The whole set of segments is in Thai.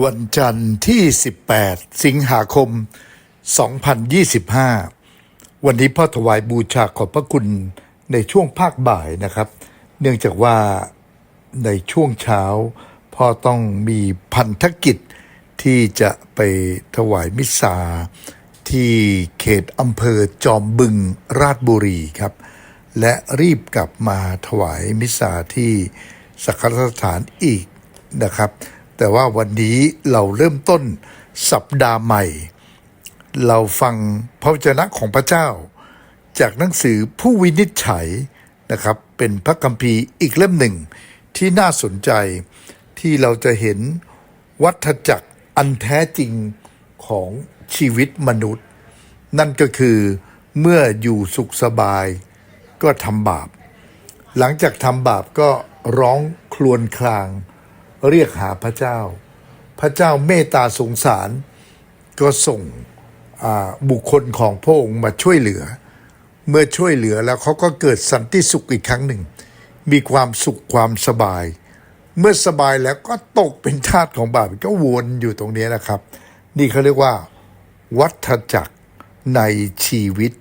วันจันทร์ที่ 18 สิงหาคม 2025 วันนี้พ่อถวายบูชาขอบพระคุณในช่วงภาคบ่ายนะครับ เนื่องจากว่าในช่วงเช้า พ่อต้องมีพันธกิจที่จะไปถวายมิสซาที่เขตอำเภอจอมบึงราชบุรีครับ และรีบกลับมาถวายมิสซาที่สักการสถานอีกนะครับ แต่ว่าวันนี้เราเริ่มต้นสัปดาห์ใหม่ เราฟังพระวจนะของพระเจ้า จากหนังสือผู้วินิจฉัยนะครับ เป็นพระคัมภีร์อีกเล่มหนึ่งที่น่าสนใจที่เราจะเห็นวัฏจักรอันแท้จริงของชีวิตมนุษย์ นั่นก็คือเมื่ออยู่สุขสบายก็ทำบาป หลังจากทำบาปก็ร้องครวญคราง เรียกหาพระเจ้า พระเจ้าเมตตาสงสาร ก็ส่งบุคคลของพระองค์มาช่วยเหลือ เมื่อช่วยเหลือแล้วเขาก็เกิดสันติสุขอีกครั้งหนึ่ง มีความสุขความสบาย เมื่อสบายแล้วก็ตกเป็นทาสของบาปก็วนอยู่ตรงนี้นะครับ นี่เขาเรียกว่า วัฏจักรในชีวิต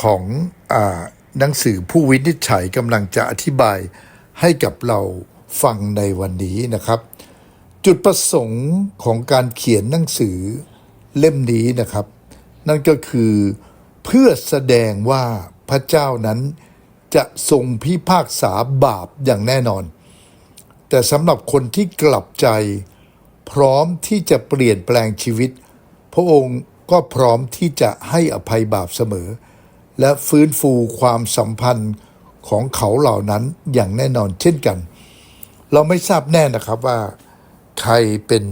ของอหนังสือผู้วินิจฉัยกำลังจะอธิบายให้กับเรา ฟังในวันนี้นะครับ จุดประสงค์ของการเขียนหนังสือเล่มนี้นะครับ นั่นก็คือเพื่อแสดงว่าพระเจ้านั้นจะทรงพิพากษาบาปอย่างแน่นอน แต่สำหรับคนที่กลับใจ พร้อมที่จะเปลี่ยนแปลงชีวิต พระองค์ก็พร้อมที่จะให้อภัยบาปเสมอ และฟื้นฟูความสัมพันธ์ของเขาเหล่านั้นอย่างแน่นอนเช่นกัน เราไม่ทราบแน่นะครับว่าใครเป็น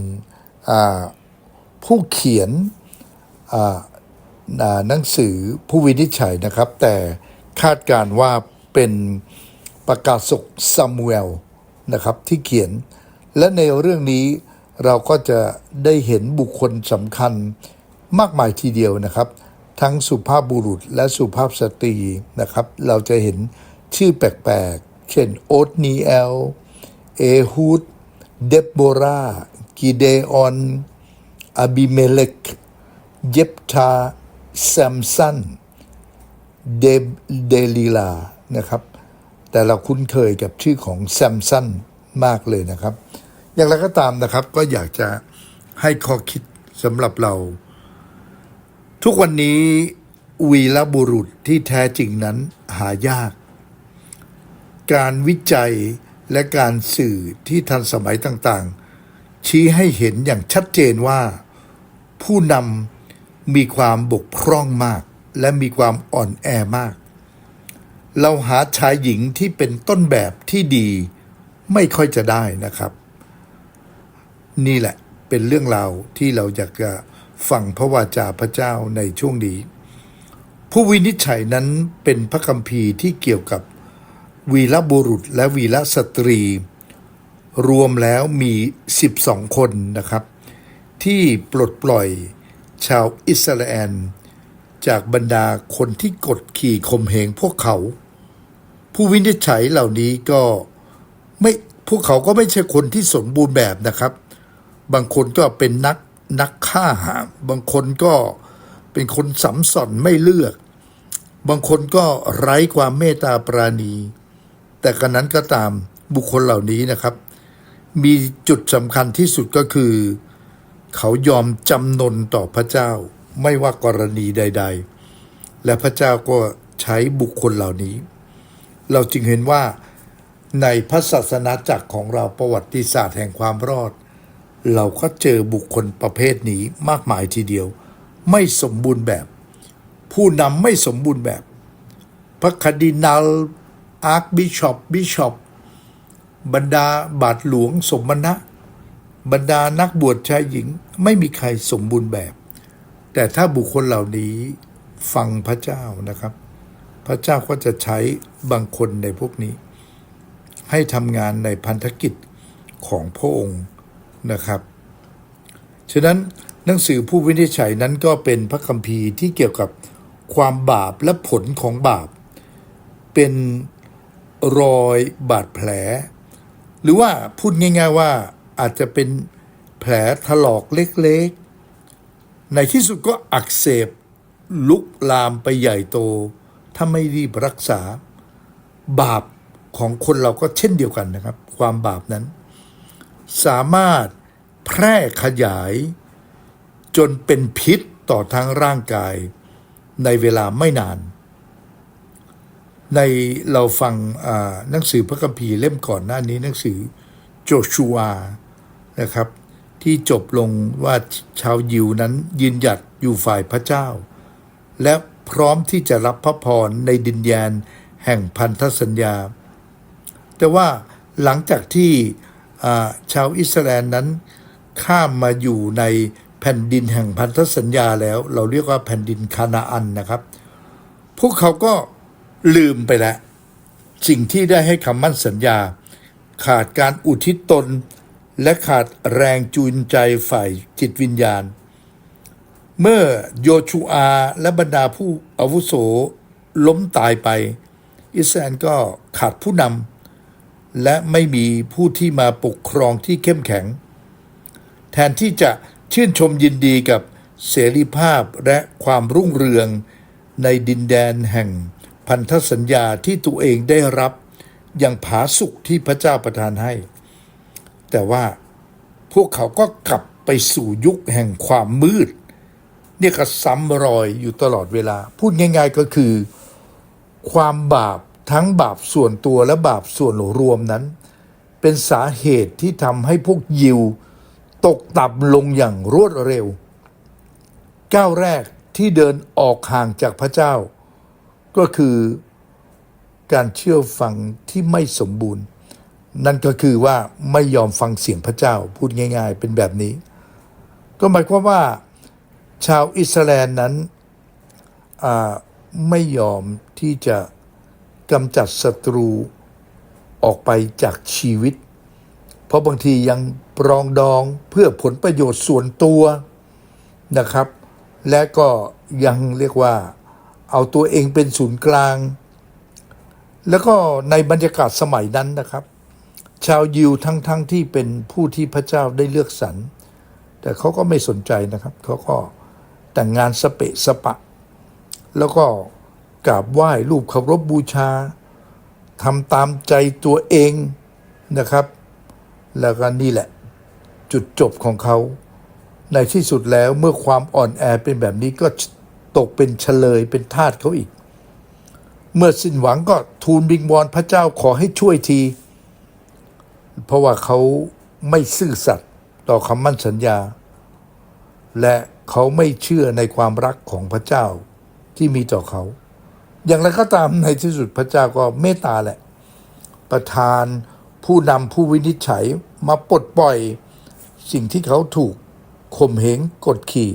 ผู้เขียนหนังสือผู้วินิจฉัยนะครับ แต่คาดการณ์ว่าเป็นประกาศกซามูเอลนะครับที่เขียน และในเรื่องนี้เราก็จะได้เห็นบุคคลสำคัญมากมายทีเดียวนะครับ ทั้งสุภาพบุรุษและสุภาพสตรีนะครับ เราจะเห็นชื่อแปลกๆ เช่นโอ๊ตนีเอล เอฮูด เดบโบรากิเดออนอบิเมเลกเยปทาแซมสันเดเดลีลานะครับ แต่เราคุ้นเคยกับชื่อของแซมสันมากเลยนะครับ อย่างไรก็ตามนะครับ ก็อยากจะให้ข้อคิดสำหรับเรา ทุกวันนี้วีรบุรุษที่แท้จริงนั้นหายาก การวิจัย และการสื่อที่ทันสมัยต่างๆ ชี้ให้เห็นอย่างชัดเจนว่า ผู้นำมีความบกพร่องมาก และมีความอ่อนแอมาก เราหาชายหญิงที่เป็นต้นแบบที่ดีไม่ค่อยจะได้นะครับ นี่แหละเป็นเรื่องราวที่เราอยากจะฟังพระวาจาพระเจ้าในช่วงนี้ ผู้วินิจฉัยนั้นเป็นพระคัมภีร์ที่เกี่ยวกับ วีรบุรุษและวีรสตรี รวมแล้วมี 12 คนนะครับ ที่ปลดปล่อยชาวอิสราเอลจากบรรดาคนที่กดขี่ข่มเหงพวกเขา ผู้วินิจฉัยเหล่านี้ก็ไม่พวกเขาก็ไม่ใช่คนที่สมบูรณ์แบบนะครับ บางคนก็เป็นนักนักฆ่า บางคนก็เป็นคนสัมสอนไม่เลือก บางคนก็ไร้ความเมตตาปราณี แต่กันนั้นก็ตามบุคคลเหล่านี้นะครับ มีจุดสำคัญที่สุดก็คือ เขายอมจำนนต่อพระเจ้า ไม่ว่ากรณีใด ๆ และพระเจ้าก็ใช้บุคคลเหล่านี้ เราจึงเห็นว่าในพระศาสนาจักรของเราประวัติศาสตร์แห่งความรอด เราก็เจอบุคคลประเภทนี้มากมายทีเดียว ไม่สมบูรณ์แบบ ผู้นำไม่สมบูรณ์แบบ พระคดีนัล อาร์คบิชอปบิชอปบรรดาบาทหลวงสมณะ บรรดานักบวชชายหญิงไม่มีใครสมบูรณ์แบบ แต่ถ้าบุคคลเหล่านี้ฟังพระเจ้านะครับ พระเจ้าก็จะใช้บางคนในพวกนี้ ให้ทำงานในพันธกิจของพระองค์นะครับ ฉะนั้นหนังสือผู้วินิจฉัยนั้นก็เป็นพระคัมภีร์ที่เกี่ยวกับความบาปและผลของบาป เป็น รอยบาดแผล หรือว่าพูดง่าย ๆว่าอาจจะเป็นแผลถลอกเล็กๆ ในที่สุดก็อักเสบลุกลามไปใหญ่โต ถ้าไม่รีบรักษา บาปของคนเราก็เช่นเดียวกันนะครับ ความบาปนั้น สามารถแพร่ขยาย จนเป็นพิษต่อทางร่างกาย ในเวลาไม่นาน ในเราฟังหนังสือพระคัมภีร์เล่มก่อนหน้านี้หนังสือโจชัวนะครับ ที่จบลงว่าชาวยิวนั้นยืนหยัดอยู่ฝ่ายพระเจ้า และพร้อมที่จะรับพระพรในดินแดนแห่งพันธสัญญา แต่ว่าหลังจากที่ชาวอิสราเอลนั้นข้ามมาอยู่ในแผ่นดินแห่งพันธสัญญาแล้ว เราเรียกว่าแผ่นดินคานาอันนะครับ พวกเขาก็ ลืมไปแล้ว สิ่งที่ได้ให้คำมั่นสัญญา ขาดการอุทิศตน และขาดแรงจูงใจฝ่ายจิตวิญญาณ เมื่อโยชูอาและบรรดาผู้อาวุโสล้มตายไป อิสราเอลก็ขาดผู้นำและไม่มีผู้ที่มาปกครองที่เข้มแข็ง แทนที่จะชื่นชมยินดีกับเสรีภาพและความรุ่งเรืองในดินแดนแห่ง พันธสัญญาที่ตัวเองได้รับอย่างผาสุกที่พระเจ้าประทานให้ แต่ว่าพวกเขาก็กลับไปสู่ยุคแห่งความมืด เนี่ยก็ซ้ำรอยอยู่ตลอดเวลา พูดง่าย ๆก็คือ ความบาปทั้งบาปส่วนตัวและบาปส่วนรวมนั้น เป็นสาเหตุที่ทำให้พวกยิว ตกต่ำลงอย่างรวดเร็ว ก้าวแรกที่เดินออกห่างจากพระเจ้า ก็คือการเชื่อฟังที่ไม่สมบูรณ์ นั่นก็คือว่าไม่ยอมฟังเสียงพระเจ้าพูดง่าย ๆ เป็นแบบนี้ ก็หมายความว่าชาวอิสราเอลนั้นไม่ยอมที่จะกำจัดศัตรูออกไปจากชีวิต เพราะบางทียังปรองดองเพื่อผลประโยชน์ส่วนตัวนะครับ และก็ยังเรียกว่า เอาตัวเองเป็นศูนย์กลาง แล้วก็ในบรรยากาศสมัยนั้นนะครับ ชาวยิวทั้งๆทที่เป็นผู้ที่พระเจ้าได้เลือกสรร แต่เขาก็ไม่สนใจนะครับ เขาก็แต่งงานสเปะสปะ แล้วก็กราบไหว้รูปเคารพบูชาทำตามใจตัวเองนะครับ แล้วก็นี่แหละ จุดจบของเขา ในที่สุดแล้วเมื่อความอ่อนแอเป็นแบบนี้ก็ ตกเป็นเฉลยเป็นทาสเขาอีก เมื่อสิ้นหวังก็ทูลบิงวอนพระเจ้าขอให้ช่วยที เพราะว่าเขาไม่ซื่อสัตย์ต่อคำมั่นสัญญา และเขาไม่เชื่อในความรักของพระเจ้าที่มีต่อเขา อย่างไรก็ตามในที่สุดพระเจ้าก็เมตตาแหละ ประทานผู้นำผู้วินิจฉัยมาปลดปล่อย สิ่งที่เขาถูกข่มเหงกดขี่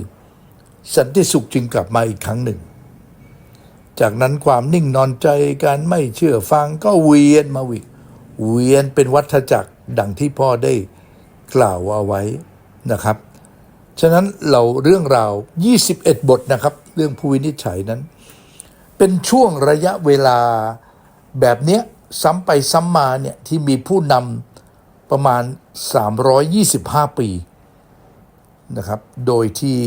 สันติสุขจึงกลับมาอีกครั้งหนึ่ง จากนั้นความนิ่งนอนใจการไม่เชื่อฟังก็เวียนมาวิกเวียนเป็นวัฏจักรดังที่พ่อได้กล่าวเอาไว้นะครับ ฉะนั้นเราเรื่องราว 21 บทนะครับ เรื่องผู้วินิจฉัยนั้น เป็นช่วงระยะเวลาแบบเนี้ยซ้ำไปซ้ำมาเนี่ยที่มีผู้นำประมาณ 325 ปีนะครับ โดยที่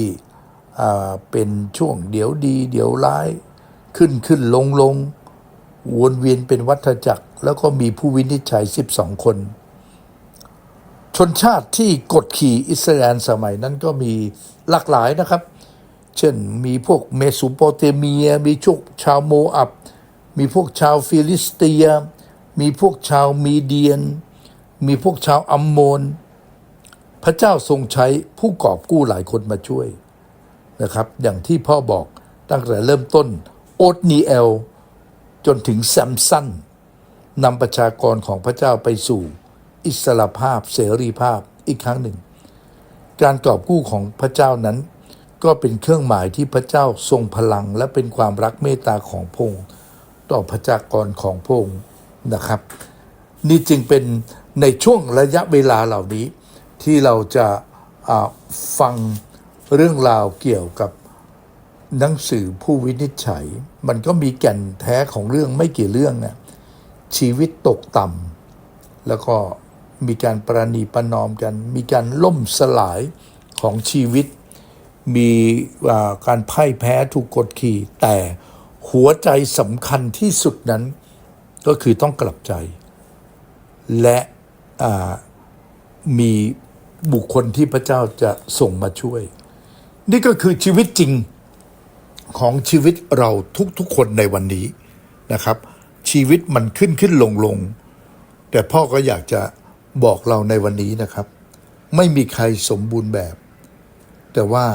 เป็นช่วงเดี๋ยวดีเดี๋ยวร้าย ขึ้นขึ้นลงลงวนเวียนเป็นวัฏจักร แล้วก็มีผู้วินิจฉัย 12 คน ชนชาติที่กดขี่อิสราเอลสมัยนั้นก็มีหลากหลายนะครับ เช่นมีพวกเมโสโปเตเมีย มีพวกชาวโมอับ มีพวกชาวฟิลิสเตีย มีพวกชาวมีเดียน มีพวกชาวอัมโมน พระเจ้าทรงใช้ผู้กอบกู้หลายคนมาช่วย นะครับอย่างที่พ่อบอกตั้งแต่เริ่มต้นโอตนีเอล จนถึงแซมสันนำประชากรของพระเจ้าไปสู่ อิสรภาพเสรีภาพอีกครั้งหนึ่ง การกอบกู้ของพระเจ้านั้น ก็เป็นเครื่องหมายที่พระเจ้าทรงพลังและเป็นความรักเมตตาของพระองค์ต่อประชากรของพระองค์นะครับ นี่จึงเป็นในช่วงระยะเวลาเหล่านี้ที่เราจะฟัง เรื่องราวเกี่ยวกับหนังสือผู้วินิจฉัย มันก็มีแก่นแท้ของเรื่องไม่กี่เรื่องนะชีวิตตกต่ำแล้วก็มีการประนีประนอมกัน มีการล่มสลายของชีวิต มีการพ่ายแพ้ถูกกดขี่ แต่หัวใจสำคัญที่สุดนั้น ก็คือต้องกลับใจ และมีบุคคลที่พระเจ้าจะส่งมาช่วย นี่ก็คือชีวิตจริงของชีวิตเราทุกๆคนในวันนี้นะครับ ชีวิตมันขึ้นขึ้นลงลงแต่พ่อก็อยากจะบอกเราในวันนี้นะครับ ไม่มีใครสมบูรณ์แบบ แต่ว่า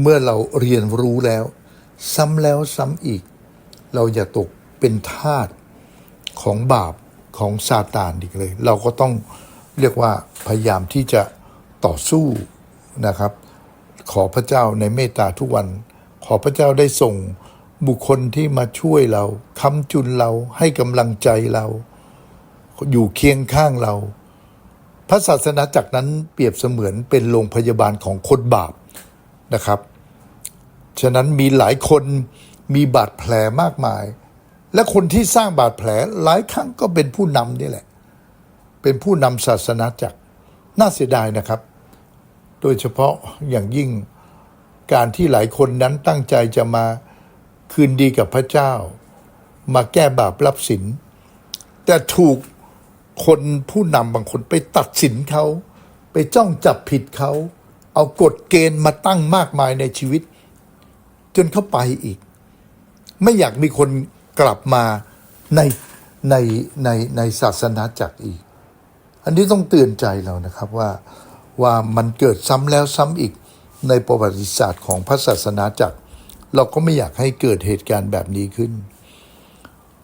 เมื่อเราเรียนรู้แล้ว ซ้ำแล้วซ้ำอีก เราอย่าตกเป็นทาสของบาปของซาตานอีกเลย เราก็ต้องเรียกว่าพยายามที่จะต่อสู้นะครับ ขอพระเจ้าในเมตตาทุกวัน ขอพระเจ้าได้ส่งบุคคลที่มาช่วยเราค้ำจุนเราให้กำลังใจเรา อยู่เคียงข้างเรา พระศาสนาจักรนั้นเปรียบเสมือนเป็นโรงพยาบาลของคนบาปนะครับ ฉะนั้นมีหลายคนมีบาดแผลมากมาย และคนที่สร้างบาดแผลหลายครั้งก็เป็นผู้นำนี่แหละ เป็นผู้นำศาสนาจักรน่าเสียดายนะครับ โดยเฉพาะอย่างยิ่งการที่หลายคนนั้นตั้งใจจะมาคืนดีกับพระเจ้า มาแก้บาปรับสิน แต่ถูกคนผู้นำบางคนไปตัดสินเขา ไปจ้องจับผิดเขา เอากฎเกณฑ์มาตั้งมากมายในชีวิต จนเขาไปอีก ไม่อยากมีคนกลับมาในในในในศาสนาจักรอีก อันนี้ต้องเตือนใจเรานะครับว่า ว่ามันเกิดซ้ำแล้วซ้ำอีกในประวัติศาสตร์ของพระศาสนาจักร เราก็ไม่อยากให้เกิดเหตุการณ์แบบนี้ขึ้น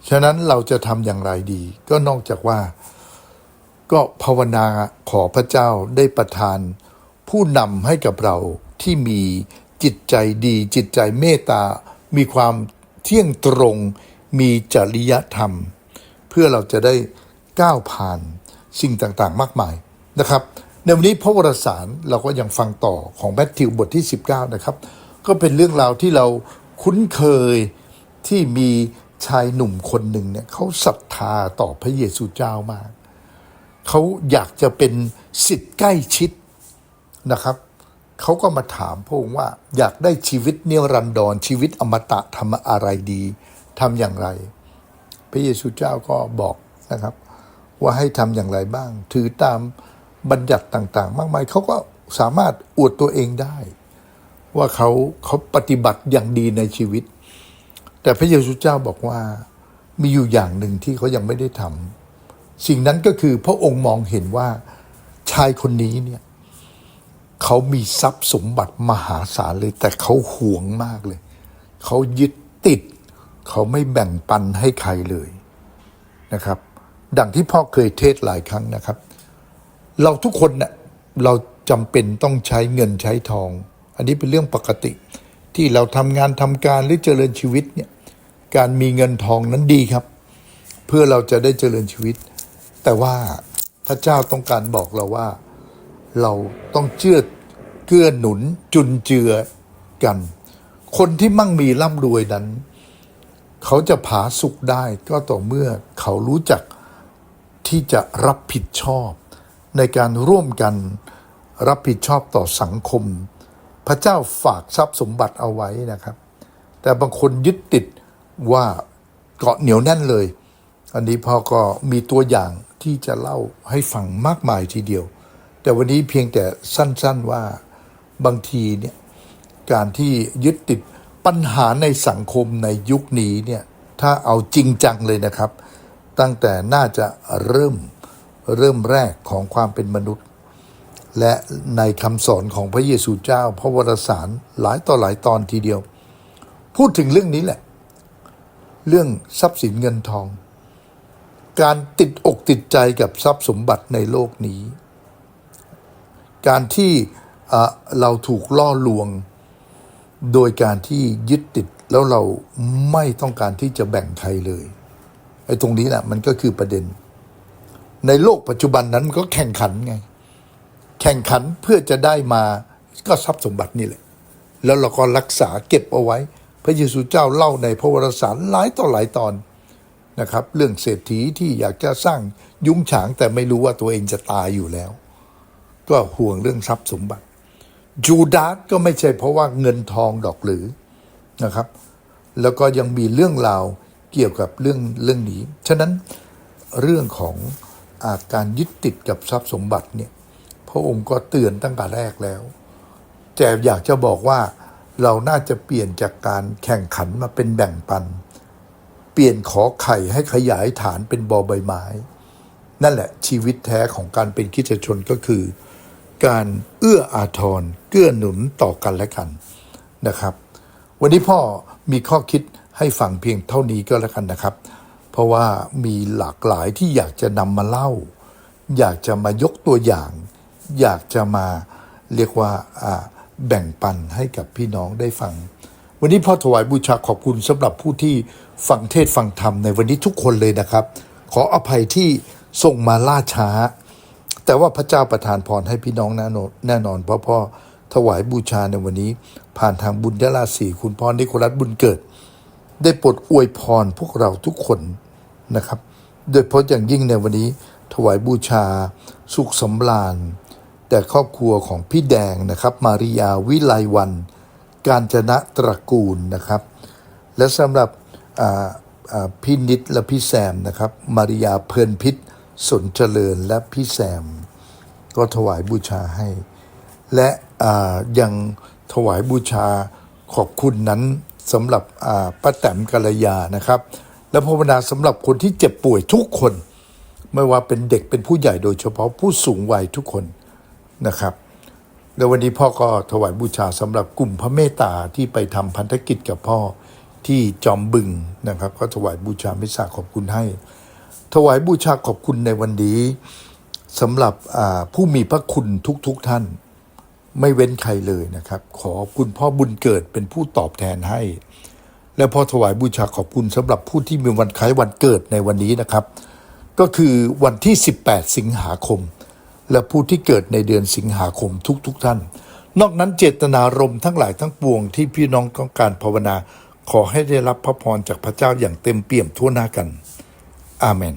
ฉะนั้นเราจะทำอย่างไรดี ก็นอกจากว่า ก็ภาวนาขอพระเจ้าได้ประทาน ผู้นำให้กับเราที่มีจิตใจดี จิตใจเมตตา มีความเที่ยงตรง มีจริยธรรม เพื่อเราจะได้ก้าวผ่านสิ่งต่างๆ มากมายนะครับ ในวันนี้พระวรสารเราก็ยังฟังต่อของแมทธิวบทที่ 19 นะครับ ก็เป็นเรื่องราวที่เราคุ้นเคยที่มีชายหนุ่มคนหนึ่งเนี่ยเขาศรัทธาต่อพระเยซูเจ้ามาก เขาอยากจะเป็นสิทธิ์ใกล้ชิดนะครับเขาก็มาถามพระองค์ว่าอยากได้ชีวิตเนิรันดรชีวิตอมตะทำอะไรดีทำอย่างไร พระเยซูเจ้าก็บอกนะครับ ว่าให้ทำอย่างไรบ้าง ถือตาม บัญญัติต่าง ๆ มากมายเขาก็สามารถอวดตัวเองได้ ว่าเขาเขาปฏิบัติอย่างดีในชีวิต แต่พระเยซูเจ้าบอกว่ามีอยู่อย่างหนึ่งที่เขายังไม่ได้ทำสิ่งนั้นก็คือพระองค์มองเห็นว่าชายคนนี้เนี่ยเขามีทรัพย์สมบัติมหาศาลเลย แต่เขาหวงมากเลย เขายึดติด เขาไม่แบ่งปันให้ใครเลยนะครับ ดังที่พ่อเคยเทศหลายครั้งนะครับ เราทุกคนเนะ่ยเราจำเป็นต้องใช้เงินใช้ทอง อันนี้เป็นเรื่องปกติ ที่เราทำงานทำการหรือเจริญชีวิตเนี่ยการมีเงินทองนั้นดีครับ เพื่อเราจะได้เจริญชีวิต แต่ว่าพระเจ้าต้องการบอกเราว่า เราต้องเชื่อเกื้อหนุนจุนเจือกัน คนที่มั่งมีร่ำรวยนั้น เขาจะผาสุกได้ก็ต่อเมื่อเขารู้จักที่จะรับผิดชอบ ในการร่วมกันรับผิดชอบต่อสังคม พระเจ้าฝากทรัพย์สมบัติเอาไว้นะครับ แต่บางคนยึดติดว่าเกาะเหนียวแน่นเลย อันนี้พ่อก็มีตัวอย่างที่จะเล่าให้ฟังมากมายทีเดียว แต่วันนี้เพียงแต่สั้นๆว่าบางทีเนี่ยการที่ยึดติดปัญหาในสังคมในยุคนี้เนี่ยถ้าเอาจริงจังเลยนะครับ ตั้งแต่น่าจะเริ่ม เริ่มแรกของความเป็นมนุษย์ และในคำสอนของพระเยซูเจ้า พระวรสารหลายต่อหลายตอนทีเดียว พูดถึงเรื่องนี้แหละ เรื่องทรัพย์สินเงินทอง การติดอกติดใจกับทรัพย์สมบัติในโลกนี้ การที่เอ่อเราถูกล่อลวงโดยการที่ยึดติดแล้วเราไม่ต้องการที่จะแบ่งใครเลยไอ้ตรงนี้แหละมันก็คือประเด็น ในโลกปัจจุบันนั้นมันก็แข่งขันไง แข่งขันเพื่อจะได้มาก็ทรัพย์สมบัตินี่แหละ แล้วเราก็รักษาเก็บเอาไว้ พระเยซูเจ้าเล่าในพระวรสารหลายต่อหลายตอนนะครับ เรื่องเศรษฐีที่อยากจะสร้างยุ้งฉางแต่ไม่รู้ว่าตัวเองจะตายอยู่แล้ว ก็ห่วงเรื่องทรัพย์สมบัติ จูดาสก็ไม่ใช่เพราะว่าเงินทองดอกหรือนะครับ แล้วก็ยังมีเรื่องราวเกี่ยวกับเรื่องเรื่องนี้ ฉะนั้นเรื่องของ การยึดติดกับทรัพย์สมบัติเนี่ยพระองค์ก็เตือนตั้งแต่แรกแล้ว แต่อยากจะบอกว่าเราน่าจะเปลี่ยนจากการแข่งขันมาเป็นแบ่งปัน เปลี่ยนขอไข่ให้ขยายฐานเป็นบอใบไม้ นั่นแหละชีวิตแท้ของการเป็นคริสตชนก็คือ การเอื้ออาทรเกื้อหนุนต่อกันและกันนะครับ วันนี้พ่อมีข้อคิดให้ฟังเพียงเท่านี้ก็แล้วกันนะครับ เพราะว่ามีหลากหลายที่อยากจะนำมาเล่า อยากจะมายกตัวอย่าง อยากจะมาเรียกว่าแบ่งปันให้กับพี่น้องได้ฟัง วันนี้พ่อถวายบูชาขอบคุณสำหรับผู้ที่ฟังเทศฟังธรรมในวันนี้ทุกคนเลยนะครับ ขออภัยที่ส่งมาล่าช้า แต่ว่าพระเจ้าประทานพรให้พี่น้องแน่นอนแน่นอนเพราะพ่อถวายบูชาในวันนี้ ผ่านทางบุญยราศีคุณพ่อนิโคลัสบุญเกิด ได้โปรดอวยพรพวกเราทุกคน นะครับ โดยเฉพาะอย่างยิ่งในวันนี้ถวายบูชา สุขสำราญแต่ครอบครัวของพี่แดงนะครับ มาริยาวิไลวัน การจนะตระกูลนะครับ และสำหรับพี่นิดและพี่แซมนะครับ มาริยาเพลินพิษสนเจริญและพี่แซม ก็ถวายบูชาให้ และยังถวายบูชาขอบคุณนั้นสำหรับป้าแตมกัลยานะครับ และภาวนาสำหรับคนที่เจ็บป่วยทุกคน ไม่ว่าเป็นเด็กเป็นผู้ใหญ่โดยเฉพาะผู้สูงวัยทุกคนนะครับแล้ววันนี้พ่อก็ถวายบูชาสำหรับกลุ่มพระเมตตาที่ไปทำพันธกิจกับพ่อที่จอมบึงนะครับ ก็ถวายบูชาเมตตาขอบคุณให้ ถวายบูชาขอบคุณในวันนี้สำหรับผู้มีพระคุณทุกๆทท่าน ไม่เว้นใครเลยนะครับ ขอคุณพ่อบุญเกิดเป็นผู้ตอบแทนให้ และพอถวายบูชาขอบคุณสำหรับผู้ที่มีวันคล้ายวันเกิดในวันนี้นะครับ ก็คือวันที่ 18 สิงหาคม และผู้ที่เกิดในเดือนสิงหาคมทุกๆทท่าน นอกนั้นเจตนารมณ์ทั้งหลายทั้งปวงที่พี่น้องต้องการภาวนา ขอให้ได้รับพระพรจากพระเจ้าอย่างเต็มเปี่ยมทั่วหน้ากัน อาเมน